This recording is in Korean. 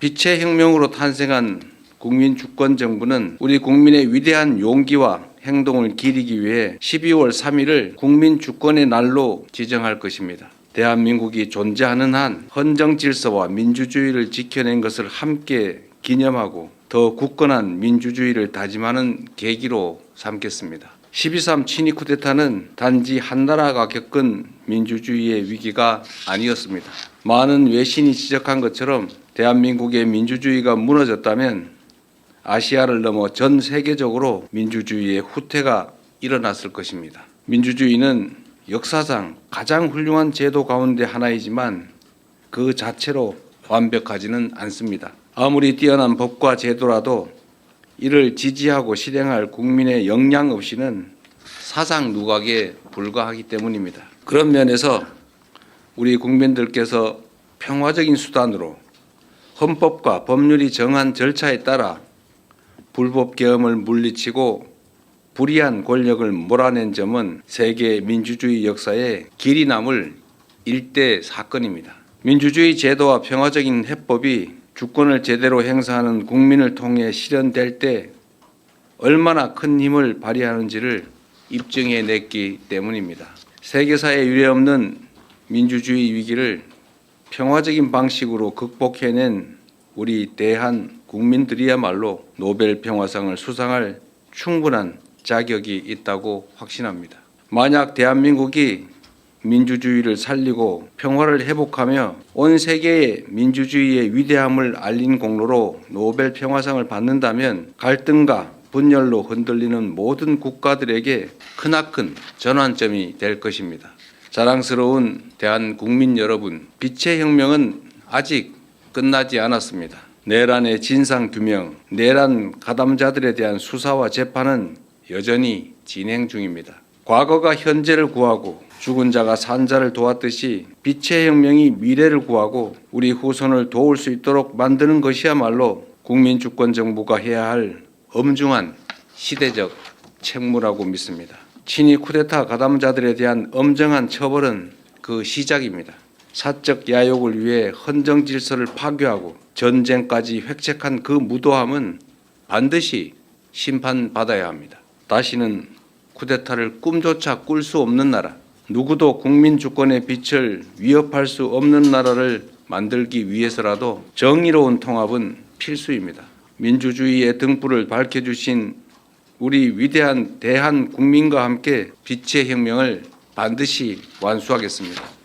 빛의 혁명으로 탄생한 국민 주권 정부는 우리 국민의 위대한 용기와 행동을 기리기 위해 12월 3일을 국민 주권의 날로 지정할 것입니다. 대한민국이 존재하는 한 헌정 질서와 민주주의를 지켜낸 것을 함께 기념하고 더 굳건한 민주주의를 다짐하는 계기로 삼겠습니다. 12.3 친위 쿠데타는 단지 한 나라가 겪은 민주주의의 위기가 아니었습니다. 많은 외신이 지적한 것처럼 대한민국의 민주주의가 무너졌다면 아시아를 넘어 전 세계적으로 민주주의의 후퇴가 일어났을 것입니다. 민주주의는 역사상 가장 훌륭한 제도 가운데 하나이지만 그 자체로 완벽하지는 않습니다. 아무리 뛰어난 법과 제도라도 이를 지지하고 실행할 국민의 역량 없이는 사상 누각에 불과하기 때문입니다. 그런 면에서 우리 국민들께서 평화적인 수단으로 헌법과 법률이 정한 절차에 따라 불법 계엄을 물리치고 불이한 권력을 몰아낸 점은 세계 민주주의 역사에 길이 남을 일대 사건입니다. 민주주의 제도와 평화적인 해법이 주권을 제대로 행사하는 국민을 통해 실현될 때 얼마나 큰 힘을 발휘하는지를 입증해 냈기 때문입니다. 세계사에 유례없는 민주주의 위기를 평화적인 방식으로 극복해낸 우리 대한 국민들이야말로 노벨 평화상을 수상할 충분한 자격이 있다고 확신합니다. 만약 대한민국이 민주주의를 살리고 평화를 회복하며 온 세계에 민주주의의 위대함을 알린 공로로 노벨 평화상을 받는다면 갈등과 분열로 흔들리는 모든 국가들에게 크나큰 전환점이 될 것입니다. 자랑스러운 대한 국민 여러분, 빛의 혁명은 아직 끝나지 않았습니다. 내란의 진상 규명, 내란 가담자들에 대한 수사와 재판은 여전히 진행 중입니다. 과거가 현재를 구하고 죽은 자가 산 자를 도왔듯이 빛의 혁명이 미래를 구하고 우리 후손을 도울 수 있도록 만드는 것이야말로 국민 주권 정부가 해야 할 엄중한 시대적 책무라고 믿습니다. 친위 쿠데타 가담자들에 대한 엄정한 처벌은 그 시작입니다. 사적 야욕을 위해 헌정 질서를 파괴하고 전쟁까지 획책한 그 무도함은 반드시 심판받아야 합니다. 다시는 쿠데타를 꿈조차 꿀 수 없는 나라, 누구도 국민 주권의 빛을 위협할 수 없는 나라를 만들기 위해서라도 정의로운 통합은 필수입니다. 민주주의의 등불을 밝혀주신 우리 위대한 대한 국민과 함께 빛의 혁명을 반드시 완수하겠습니다.